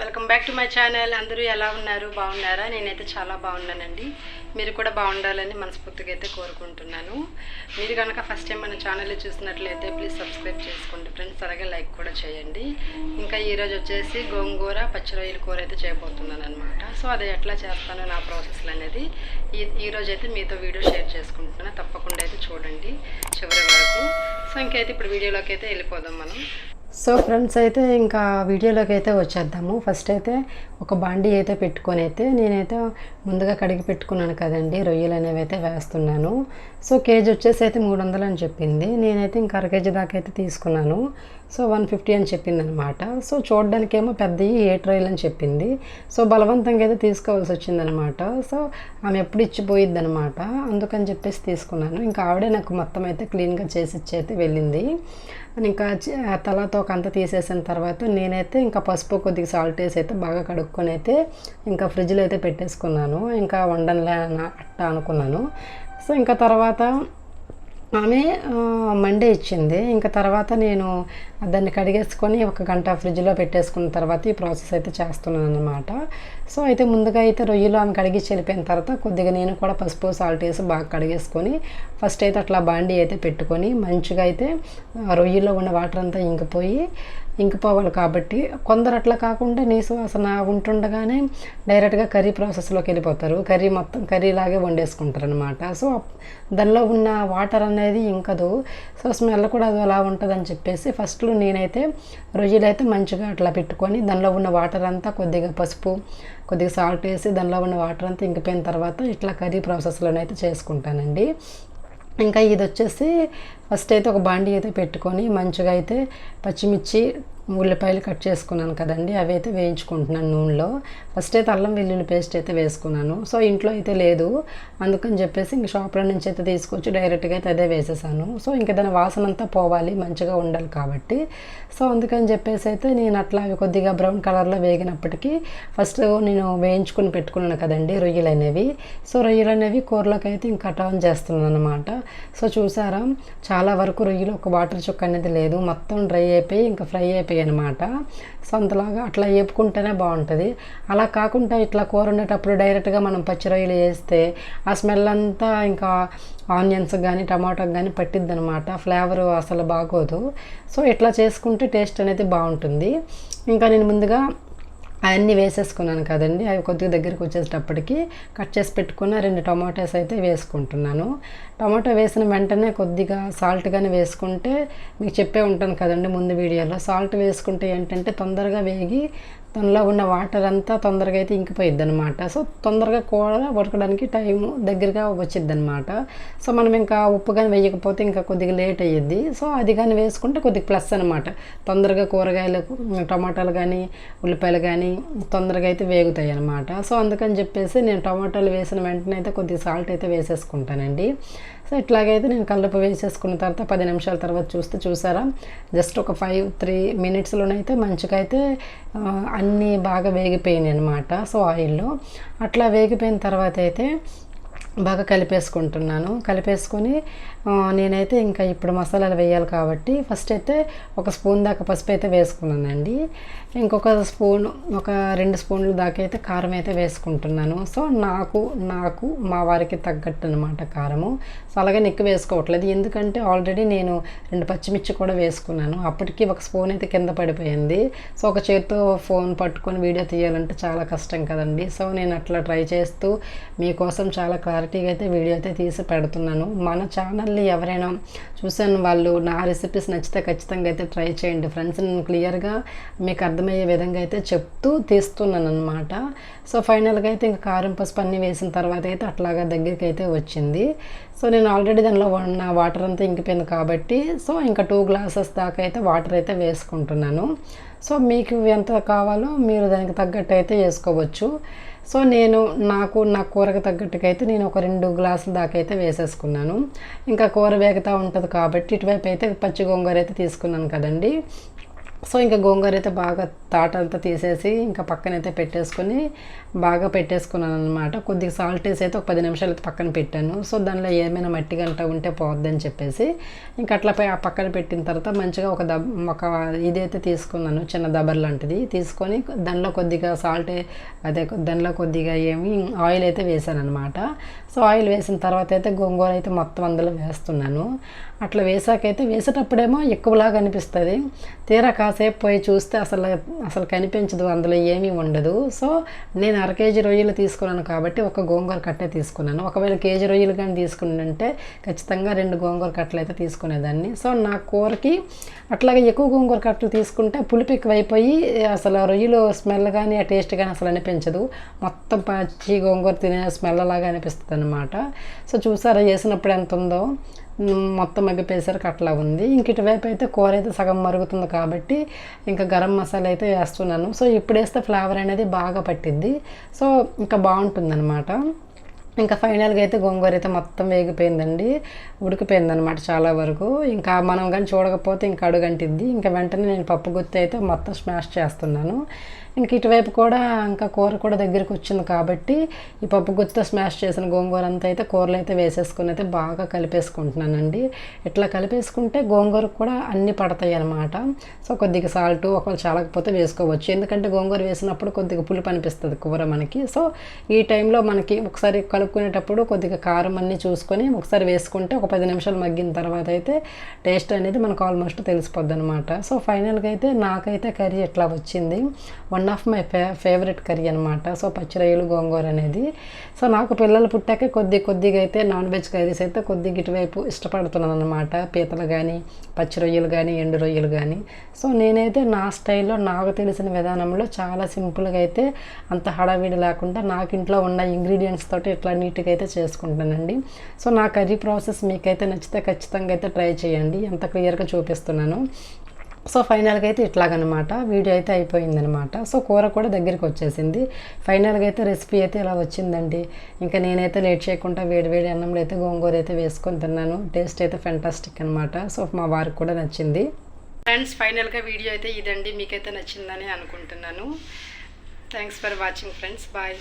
Welcome back to my channel అందరూ ఎలా ఉన్నారు? బాగున్నారా? నేనైతే చాలా బాగున్నానండి. మీరు కూడా బాగుండాలని మనస్ఫూర్తిగా అయితే కోరుకుంటున్నాను. మీరు కనుక ఫస్ట్ టైం మన ఛానల్ చూసినట్లయితే ప్లీజ్ సబ్స్క్రైబ్ చేసుకోండి ఫ్రెండ్స్ అలాగే లైక్ కూడా చేయండి. ఇంకా ఈరోజు వచ్చేసి గోంగూర పచ్చి రొయ్యల కూర అయితే చేయబోతున్నాను అనమాట సో అది ఎట్లా చేస్తానో నా ప్రాసెస్లు అనేది ఈ ఈరోజు అయితే మీతో వీడియో షేర్ చేసుకుంటున్నాను తప్పకుండా అయితే చూడండి చివరి వరకు. సో ఇంకైతే ఇప్పుడు వీడియోలోకి అయితే వెళ్ళిపోదాం మనం. సో ఫ్రెండ్స్ అయితే ఇంకా వీడియోలోకి అయితే వచ్చేద్దాము. ఫస్ట్ అయితే ఒక బాండీ అయితే పెట్టుకొని అయితే నేనైతే ముందుగా కడిగి పెట్టుకున్నాను కదండి రొయ్యలు అనేవి అయితే వేస్తున్నాను. సో కేజీ వచ్చేసి అయితే మూడు వందలు అని చెప్పింది. నేనైతే ఇంకా అర కేజీ దాకా అయితే తీసుకున్నాను. సో వన్ ఫిఫ్టీ అని చెప్పింది అనమాట సో చూడడానికేమో పెద్దవి ఏ ట్రైల్ అని చెప్పింది. సో బలవంతంగా అయితే తీసుకోవాల్సి వచ్చిందనమాట. సో ఆమె ఎప్పుడు ఇచ్చిపోయిద్ది అనమాట అందుకని చెప్పేసి తీసుకున్నాను. ఇంకా ఆవిడే నాకు మొత్తం అయితే క్లీన్గా చేసి ఇచ్చి అయితే వెళ్ళింది ఇంకా తలతో అంతా తీసేసిన తర్వాత నేనైతే ఇంకా పసుపు కొద్దిగా సాల్ట్ వేసి అయితే బాగా కడుక్కొని అయితే ఇంకా ఫ్రిడ్జ్లో అయితే పెట్టేసుకున్నాను. ఇంకా వండనులే అట్ట అనుకున్నాను. సో ఇంకా తర్వాత ఆమె మండే ఇచ్చింది. ఇంకా తర్వాత నేను దాన్ని కడిగేసుకొని ఒక గంట ఫ్రిడ్జ్లో పెట్టేసుకున్న తర్వాత ఈ ప్రాసెస్ అయితే చేస్తున్నాను అనమాట సో అయితే ముందుగా అయితే రొయ్యలు ఆమె కడిగి చెల్లిపోయిన తర్వాత కొద్దిగా నేను కూడా పసుపు సాల్ట్ వేసి బాగా కడిగేసుకొని ఫస్ట్ అయితే అట్లా బాండీ అయితే పెట్టుకొని మంచిగా అయితే రొయ్యల్లో ఉన్న వాటర్ అంతా ఇంకిపోయి ఇంకిపోవాలి కాబట్టి కొందరు అట్లా కాకుండా నీసు వాసన ఉంటుండగానే డైరెక్ట్గా కర్రీ ప్రాసెస్లోకి వెళ్ళిపోతారు. కర్రీ మొత్తం కర్రీ లాగే వండేసుకుంటారు అనమాట సో దానిలో ఉన్న వాటర్ అనేది ఇంకదు. సో స్మెల్ కూడా అది అలా ఉంటుందని చెప్పేసి ఫస్ట్లో నేనైతే రొయ్యలు అయితే మంచిగా అట్లా పెట్టుకొని దానిలో ఉన్న వాటర్ అంతా కొద్దిగా పసుపు కొద్దిగా సాల్ట్ వేసి దానిలో ఉన్న వాటర్ అంతా ఇంకిపోయిన తర్వాత ఇట్లా కర్రీ ప్రాసెస్లోనైతే చేసుకుంటానండి. ఇంకా ఇది వచ్చేసి ఫస్ట్ అయితే ఒక బాండీ అయితే పెట్టుకొని మంచిగా అయితే పచ్చిమిర్చి ఉల్లిపాయలు కట్ చేసుకున్నాను కదండి అవి అయితే వేయించుకుంటున్నాను నూనెలో. ఫస్ట్ అయితే అల్లం వెల్లుల్లి పేస్ట్ అయితే వేసుకున్నాను. సో ఇంట్లో అయితే లేదు. అందుకని చెప్పేసి ఇంక షాప్లో నుంచి అయితే తీసుకొచ్చి డైరెక్ట్గా అయితే అదే వేసేసాను. సో ఇంకా దాని వాసన అంతా పోవాలి మంచిగా ఉండాలి కాబట్టి. సో అందుకని చెప్పేసి అయితే నేను అట్లా అవి కొద్దిగా బ్రౌన్ కలర్లో వేగినప్పటికీ ఫస్ట్ నేను వేయించుకుని పెట్టుకున్నాను కదండి రొయ్యలు అనేవి. సో రొయ్యలు అనేవి కూరలోకి అయితే ఇంకా టర్న్ చేస్తున్నాను అనమాట సో చూసారా? చాలా వరకు రొయ్యలు ఒక వాటర్ చుక్క అనేది లేదు. మొత్తం డ్రై అయిపోయి ఇంకా ఫ్రై అయిపోయాయి అనమాట సో అంతలాగా అట్లా వేపుకుంటేనే బాగుంటుంది. అలా కాకుండా ఇట్లా కూర ఉండేటప్పుడు డైరెక్ట్గా మనం పచ్చి రొయ్యలు వేస్తే ఆ స్మెల్ అంతా ఇంకా ఆనియన్స్ కానీ టమాటోకి కానీ పట్టిద్ది అనమాట ఫ్లేవర్ అసలు బాగోదు. సో ఇట్లా చేసుకుంటే టేస్ట్ అనేది బాగుంటుంది. ఇంకా నేను ముందుగా అవన్నీ వేసేసుకున్నాను కదండి. అవి కొద్దిగా దగ్గరికి వచ్చేటప్పటికి కట్ చేసి పెట్టుకున్న రెండు టమాటోస్ అయితే వేసుకుంటున్నాను. టమాటో వేసిన వెంటనే కొద్దిగా సాల్ట్ కానీ వేసుకుంటే మీకు చెప్పే ఉంటాను కదండి ముందు వీడియోలో. సాల్ట్ వేసుకుంటే ఏంటంటే తొందరగా వేగి దానిలో ఉన్న వాటర్ అంతా తొందరగా అయితే ఇంకిపోయిద్ది అనమాట సో తొందరగా కూర ఉడకడానికి టైం దగ్గరగా వచ్చిద్ది అనమాట సో మనం ఇంకా ఉప్పు కానీ వేయకపోతే ఇంకా కొద్దిగా లేట్ అయ్యిద్ది. సో అది కానీ వేసుకుంటే కొద్దిగా ప్లస్ అనమాట తొందరగా కూరగాయలు టమాటాలు కానీ ఉల్లిపాయలు కానీ తొందరగా అయితే వేగుతాయి అనమాట సో అందుకని చెప్పేసి నేను టమాటాలు వేసిన వెంటనే అయితే కొద్దిగా సాల్ట్ అయితే వేసేసుకుంటానండి. సో ఇట్లాగైతే నేను కల్లుపు వేసేసుకున్న తర్వాత పది నిమిషాల తర్వాత చూస్తే చూసారా? జస్ట్ ఒక ఫైవ్ త్రీ మినిట్స్లోనైతే మంచిగా అయితే అన్నీ బాగా వేగిపోయినాయి అనమాట సో ఆయిల్లో అట్లా వేగిపోయిన తర్వాత అయితే బాగా కలిపేసుకుంటున్నాను. కలిపేసుకొని నేనైతే ఇంకా ఇప్పుడు మసాలాలు వేయాలి కాబట్టి ఫస్ట్ అయితే ఒక స్పూన్ దాకా పసుపు అయితే వేసుకున్నానండి. ఇంకొక స్పూన్ ఒక రెండు స్పూన్లు దాకా అయితే కారం అయితే వేసుకుంటున్నాను. సో నాకు నాకు మా వారికి తగ్గట్టు అనమాట కారము. సో అలాగే నెక్కు వేసుకోవట్లేదు. ఎందుకంటే ఆల్రెడీ నేను రెండు పచ్చిమిర్చి కూడా వేసుకున్నాను. అప్పటికి ఒక స్పూన్ అయితే కింద పడిపోయింది. సో ఒక చేతితో ఫోన్ పట్టుకొని వీడియో తీయాలంటే చాలా కష్టం కదండి. సో నేను అట్లా ట్రై చేస్తూ మీకోసం చాలా క్లారిటీగా అయితే వీడియో అయితే తీసి పెడుతున్నాను. మన ఛానల్ని ఎవరైనా చూసాను వాళ్ళు నా రెసిపీస్ నచ్చితే ఖచ్చితంగా అయితే ట్రై చేయండి. ఫ్రెండ్స్ నేను క్లియర్గా మీకు అర్థమయ్యే విధంగా అయితే చెప్తూ తీస్తున్నాను అనమాట సో ఫైనల్గా అయితే ఇంకా కారం పసుపు అన్నీ వేసిన తర్వాత అయితే అట్లాగా దగ్గరికి అయితే వచ్చింది. సో నేను ఆల్రెడీ దానిలో ఉన్న వాటర్ అంతా ఇంకిపోయింది కాబట్టి సో ఇంకా టూ గ్లాసెస్ దాకా అయితే వాటర్ అయితే వేసుకుంటున్నాను. సో మీకు ఎంత కావాలో మీరు దానికి తగ్గట్టు అయితే వేసుకోవచ్చు. సో నేను నాకు నా కూరకు తగ్గట్టుగా అయితే నేను ఒక రెండు గ్లాసుల దాకా అయితే వేసేసుకున్నాను. ఇంకా కూర వేగుతూ ఉంటుంది కాబట్టి ఇటువైపు అయితే పచ్చి గోంగూర అయితే తీసుకున్నాను కదండి. సో ఇంకా గోంగూర అయితే బాగా తాట అంతా తీసేసి ఇంకా పక్కనైతే పెట్టేసుకొని బాగా పెట్టేసుకున్నాను అనమాట కొద్దిగా సాల్ట్ వేసి అయితే ఒక పది నిమిషాలు పక్కన పెట్టాను. సో దానిలో ఏమైనా మట్టి గంట ఉంటే పోద్దని చెప్పేసి ఇంకా అట్లా ఆ పక్కన పెట్టిన తర్వాత మంచిగా ఒక దబ్ ఒక ఇదైతే తీసుకున్నాను చిన్న దబర్ లాంటిది. తీసుకొని దానిలో కొద్దిగా సాల్ట్ అదే దానిలో కొద్దిగా ఏమి ఆయిల్ అయితే వేసాను అనమాట సో ఆయిల్ వేసిన తర్వాత అయితే గోంగూర అయితే మొత్తం అందులో వేస్తున్నాను. అట్లా వేసాకైతే వేసేటప్పుడేమో ఎక్కువలాగా అనిపిస్తుంది. తీరా కాసేపు పోయి చూస్తే అసలు అసలు కనిపించదు అందులో ఏమీ ఉండదు. సో నేను అర కేజీ రొయ్యలు తీసుకున్నాను కాబట్టి ఒక గోంగూర కట్టే తీసుకున్నాను. ఒకవేళ కేజీ రొయ్యలు కానీ తీసుకున్నంటే ఖచ్చితంగా రెండు గోంగూర కట్టలు అయితే తీసుకునేదాన్ని. సో నా కూరకి అట్లాగే ఎక్కువ గోంగూర కట్టలు తీసుకుంటే పులుపు ఎక్కువైపోయి అసలు ఆ రొయ్యలు స్మెల్ కానీ ఆ టేస్ట్ కానీ అసలు అనిపించదు. మొత్తం పచ్చి గోంగూర తినే స్మెల్ లాగా అనిపిస్తుంది అనమాట సో చూసారా చేసినప్పుడు ఎంత ఉందో? మొత్తం మగ్గిపోయేసరికి అట్లా ఉంది. ఇంక ఇటువైపు అయితే కూర అయితే సగం మరుగుతుంది కాబట్టి ఇంకా గరం మసాలా అయితే వేస్తున్నాను. సో ఇప్పుడు వేస్తే ఫ్లేవర్ అనేది బాగా పట్టిద్ది. సో ఇంకా బాగుంటుంది ఇంకా ఫైనల్గా అయితే గోంగూర అయితే మొత్తం వేగిపోయిందండి. ఉడికిపోయిందనమాట చాలా వరకు. ఇంకా మనం కానీ చూడకపోతే ఇంకా అడుగంటిద్ది. ఇంకా వెంటనే నేను పప్పు గుత్తి అయితే మొత్తం స్మాష్ చేస్తున్నాను. ఇంక ఇటువైపు కూడా ఇంకా కూర కూడా దగ్గరికి వచ్చింది కాబట్టి ఈ పప్పు గుత్తితో స్మాష్ చేసిన గోంగూర అంతా అయితే కూరలు అయితే వేసేసుకుని అయితే బాగా కలిపేసుకుంటున్నానండి. ఇట్లా కలిపేసుకుంటే గోంగూర కూడా అన్నీ పడతాయి అనమాట సో కొద్దిగా సాల్ట్ ఒకవేళ చాలకపోతే వేసుకోవచ్చు. ఎందుకంటే గోంగూర వేసినప్పుడు కొద్దిగా పులుపు అనిపిస్తుంది కూర మనకి. సో ఈ టైంలో మనకి ఒకసారి కలుపుకునేటప్పుడు కొద్దిగా కారం అన్నీ చూసుకొని ఒకసారి వేసుకుంటే ఒక పది నిమిషాలు మగ్గిన తర్వాత అయితే టేస్ట్ అనేది మనకు ఆల్మోస్ట్ తెలిసిపోద్ది అనమాట సో ఫైనల్గా అయితే నాకైతే కర్రీ ఎట్లా వచ్చింది? One one of my fa favourite curry అనమాట సో పచ్చిరొయ్యలు గోంగూర అనేది. సో నాకు పిల్లలు పుట్టాక కొద్ది కొద్దిగా అయితే నాన్ వెజ్ కర్రీస్ అయితే కొద్దిగా ఇటువైపు ఇష్టపడుతున్నాను అనమాట పీతలు కానీ పచ్చి రొయ్యలు కానీ ఎండు రొయ్యలు కానీ సో నేనైతే నా స్టైల్లో నాకు తెలిసిన విధానంలో చాలా సింపుల్గా అయితే అంత హడావిడి లేకుండా నాకు ఇంట్లో ఉన్న ఇంగ్రీడియంట్స్ తోటి ఇట్లా నీట్గా అయితే చేసుకుంటానండి. సో నా కర్రీ ప్రాసెస్ మీకైతే నచ్చితే ఖచ్చితంగా అయితే ట్రై చేయండి. ఎంత క్లియర్గా చూపిస్తున్నాను. సో ఫైనల్గా అయితే ఇట్లాగనమాట. వీడియో అయితే అయిపోయిందనమాట. సో కూర కూడా దగ్గరికి వచ్చేసింది. ఫైనల్గా అయితే రెసిపీ అయితే ఇలా వచ్చిందండి? ఇంకా నేనైతే లేట్ చేయకుండా వేడి వేడి అన్నంలో అయితే గోంగూర అయితే వేసుకొని తిన్నాను. టేస్ట్ అయితే ఫెంటాస్టిక్ అనమాట. సో మా వారికి కూడా నచ్చింది. ఫ్రెండ్స్ ఫైనల్గా వీడియో అయితే ఇదండి. మీకైతే నచ్చిందని అనుకుంటున్నాను. Thanks for watching friends bye